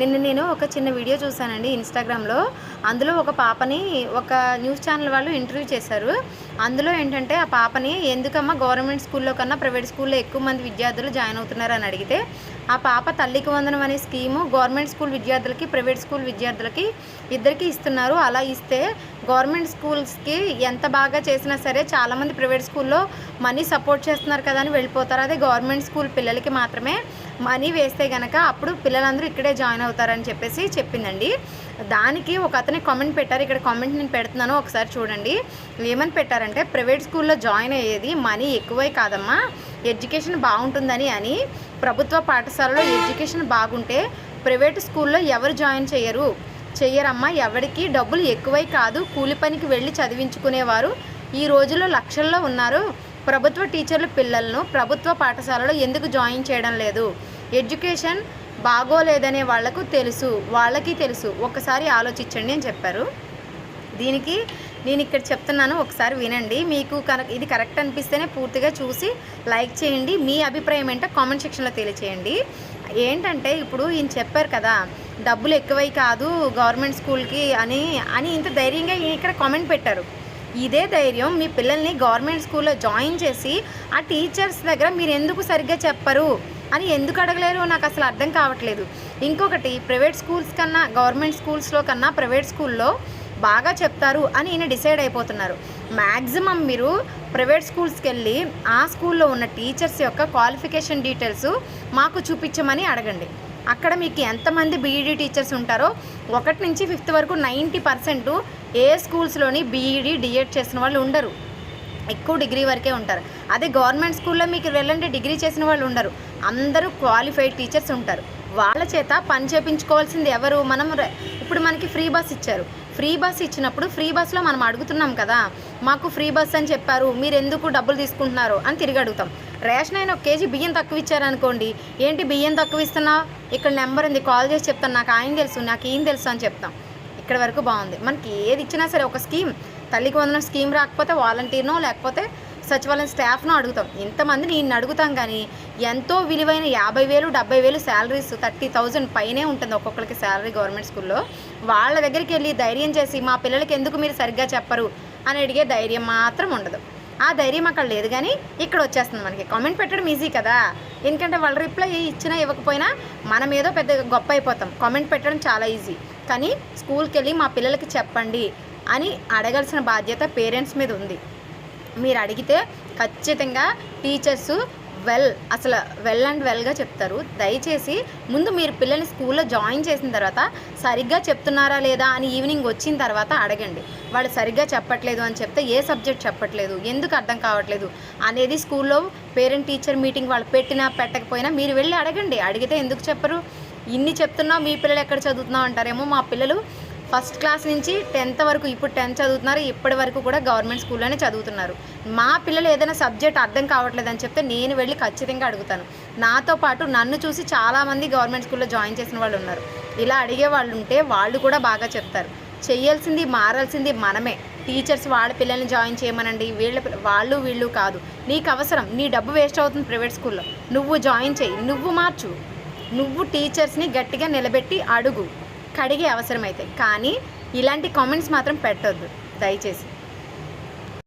నిన్న నేను ఒక చిన్న వీడియో చూశానండి ఇన్స్టాగ్రామ్లో. అందులో ఒక పాపని ఒక న్యూస్ ఛానల్ వాళ్ళు ఇంటర్వ్యూ చేశారు. అందులో ఏంటంటే ఆ పాపని ఎందుకమ్మా గవర్నమెంట్ స్కూల్లో కన్నా ప్రైవేట్ స్కూల్లో ఎక్కువ మంది విద్యార్థులు జాయిన్ అవుతున్నారు అని అడిగితే ఆ పాప తల్లికి వందనం అనే స్కీము గవర్నమెంట్ స్కూల్ విద్యార్థులకి ప్రైవేట్ స్కూల్ విద్యార్థులకి ఇద్దరికి ఇస్తున్నారు. అలా ఇస్తే గవర్నమెంట్ స్కూల్స్కి ఎంత బాగా చేసినా సరే చాలామంది ప్రైవేట్ స్కూల్లో మనీ సపోర్ట్ చేస్తున్నారు కదా అని వెళ్ళిపోతారు. అదే గవర్నమెంట్ స్కూల్ పిల్లలకి మాత్రమే మనీ వేస్తే గనక అప్పుడు పిల్లలందరూ ఇక్కడే జాయిన్ అవుతారని చెప్పేసి చెప్పిందండి. దానికి ఒక అతని కామెంట్ పెట్టారు. ఇక్కడ కామెంట్ నేను పెడుతున్నాను. ఒకసారి చూడండి. ఏమని పెట్టారంటే ప్రైవేట్ స్కూల్లో జాయిన్ అయ్యేది మనీ ఎక్కువే కాదమ్మా. ఎడ్యుకేషన్ బాగుంటుందని అని. ప్రభుత్వ పాఠశాలలో ఎడ్యుకేషన్ బాగుంటే ప్రైవేట్ స్కూల్లో ఎవరు జాయిన్ చేయరు. చెయ్యరమ్మా. ఎవరికి డబ్బులు ఎక్కువై కాదు. కూలి పనికి వెళ్ళి చదివించుకునేవారు. ఈ రోజుల్లో లక్షల్లో ఉన్నారు. ప్రభుత్వ టీచర్లు పిల్లలను ప్రభుత్వ పాఠశాలలో ఎందుకు జాయిన్ చేయడం లేదు? ఎడ్యుకేషన్ బాగోలేదనే వాళ్ళకు తెలుసు వాళ్ళకి తెలుసు. ఒకసారి ఆలోచించండి అని చెప్పారు. దీనికి నేను ఇక్కడ చెప్తున్నాను ఒకసారి వినండి. మీకు కనుక ఇది కరెక్ట్ అనిపిస్తేనే పూర్తిగా చూసి లైక్ చేయండి. మీ అభిప్రాయం ఏంటో కామెంట్ సెక్షన్లో తెలియచేయండి. ఏంటంటే ఇప్పుడు ఈయన చెప్పారు కదా డబ్బులు ఎక్కువై కాదు గవర్నమెంట్ స్కూల్కి అని అని ఇంత ధైర్యంగా ఇక్కడ కామెంట్ పెట్టారు. ఇదే ధైర్యం మీ పిల్లల్ని గవర్నమెంట్ స్కూల్లో జాయిన్ చేసి ఆ టీచర్స్ దగ్గర మీరు ఎందుకు సరిగ్గా చెప్పరు? అని ఎందుకు అడగలేరు? నాకు అసలు అర్థం కావట్లేదు. ఇంకొకటి ప్రైవేట్ స్కూల్స్ కన్నా గవర్నమెంట్ స్కూల్స్లో కన్నా ప్రైవేట్ స్కూల్లో బాగా చెప్తారు అని ఈయన డిసైడ్ అయిపోతున్నారు. మ్యాక్సిమం మీరు ప్రైవేట్ స్కూల్స్కి వెళ్ళి ఆ స్కూల్లో ఉన్న టీచర్స్ యొక్క క్వాలిఫికేషన్ డీటెయిల్స్ మాకు చూపించమని అడగండి. అక్కడ మీకు ఎంతమంది బీఈడీ టీచర్స్ ఉంటారో ఒకటి నుంచి ఫిఫ్త్ వరకు నైంటీ పర్సెంట్ ఏ స్కూల్స్లోని బీఈడీ డిఎడ్ చేసిన వాళ్ళు ఉండరు. ఎక్కువ డిగ్రీ వరకే ఉంటారు. అదే గవర్నమెంట్ స్కూల్లో మీకు వెళ్ళండి డిగ్రీ చేసిన వాళ్ళు ఉండరు. అందరూ క్వాలిఫైడ్ టీచర్స్ ఉంటారు. వాళ్ళ చేత పని చేపించుకోవాల్సింది ఎవరు? మనం ఇప్పుడు మనకి ఫ్రీ బస్ ఇచ్చారు. ఫ్రీ బస్ ఇచ్చినప్పుడు ఫ్రీ బస్లో మనం అడుగుతున్నాం కదా మాకు ఫ్రీ బస్ అని చెప్పారు మీరు ఎందుకు డబ్బులు తీసుకుంటున్నారు అని తిరిగి అడుగుతాం. రేషన్ అయిన ఒక కేజీ బియ్యం తక్కువ ఇచ్చారనుకోండి ఏంటి బియ్యం తక్కువ ఇస్తున్నావు? ఇక్కడ నెంబర్ ఉంది కాల్ చేసి చెప్తాను నాకు ఆయన తెలుసు నాకు ఏం తెలుసు అని చెప్తాం. ఇక్కడ వరకు బాగుంది. మనకి ఏది ఇచ్చినా సరే ఒక స్కీమ్. తల్లికి వందనం స్కీమ్ రాకపోతే వాలంటీర్నో లేకపోతే సచివాలయం స్టాఫ్ను అడుగుతాం. ఇంతమంది నేను అడుగుతాం కానీ ఎంతో విలువైన యాభై వేలు డెబ్బై వేలు శాలరీస్ థర్టీ థౌజండ్ పైనే ఉంటుంది ఒక్కొక్కరికి శాలరీ గవర్నమెంట్ స్కూల్లో. వాళ్ళ దగ్గరికి వెళ్ళి ధైర్యం చేసి మా పిల్లలకి ఎందుకు మీరు సరిగ్గా చెప్పరు అని అడిగే ధైర్యం మాత్రం ఉండదు. ఆ ధైర్యం అక్కడ లేదు కానీ ఇక్కడ వచ్చేస్తుంది మనకి. కామెంట్ పెట్టడం ఈజీ కదా. ఎందుకంటే వాళ్ళు రిప్లై ఇచ్చినా ఇవ్వకపోయినా మనం ఏదో పెద్ద గొప్ప అయిపోతాం. కామెంట్ పెట్టడం చాలా ఈజీ. కానీ స్కూల్కి వెళ్ళి మా పిల్లలకి చెప్పండి అని అడగాల్సిన బాధ్యత పేరెంట్స్ మీద ఉంది. మీరు అడిగితే ఖచ్చితంగా టీచర్స్ వెల్ అసలు వెల్ అండ్ వెల్గా చెప్తారు. దయచేసి ముందు మీరు పిల్లల్ని స్కూల్లో జాయిన్ చేసిన తర్వాత సరిగ్గా చెప్తున్నారా లేదా అని ఈవినింగ్ వచ్చిన తర్వాత అడగండి. వాళ్ళు సరిగ్గా చెప్పట్లేదు అని చెప్తే ఏ సబ్జెక్ట్ చెప్పట్లేదు ఎందుకు అర్థం కావట్లేదు అనేది స్కూల్లో పేరెంట్ టీచర్ మీటింగ్ వాళ్ళు పెట్టినా పెట్టకపోయినా మీరు వెళ్ళి అడగండి. అడిగితే ఎందుకు చెప్పరు? ఇన్ని చెప్తున్నావు మీ పిల్లలు ఎక్కడ చదువుతున్నావు అంటారేమో మా పిల్లలు. ఫస్ట్ క్లాస్ నుంచి టెన్త్ వరకు ఇప్పుడు టెన్త్ చదువుతున్నారు ఇప్పటి వరకు కూడా గవర్నమెంట్ స్కూల్లోనే చదువుతున్నారు. మా పిల్లలు ఏదైనా సబ్జెక్ట్ అర్థం కావట్లేదని చెప్తే నేను వెళ్ళి ఖచ్చితంగా అడుగుతాను. నాతో పాటు నన్ను చూసి చాలామంది గవర్నమెంట్ స్కూల్లో జాయిన్ చేసిన వాళ్ళు ఉన్నారు. ఇలా అడిగే వాళ్ళు ఉంటే వాళ్ళు కూడా బాగా చెప్తారు. చేయాల్సింది మారాల్సింది మనమే. టీచర్స్ వాళ్ళ పిల్లల్ని జాయిన్ చేయమనండి. వీళ్ళ వాళ్ళు వీళ్ళు కాదు. నీకు అవసరం. నీ డబ్బు వేస్ట్ అవుతుంది ప్రైవేట్ స్కూల్లో. నువ్వు జాయిన్ చేయి నువ్వు మార్చు. నువ్వు టీచర్స్ని గట్టిగా నిలబెట్టి అడుగు. కడిగే అవసరమైతే. కానీ ఇలాంటి కామెంట్స్ మాత్రం పెట్టొద్దు. దయచేసి.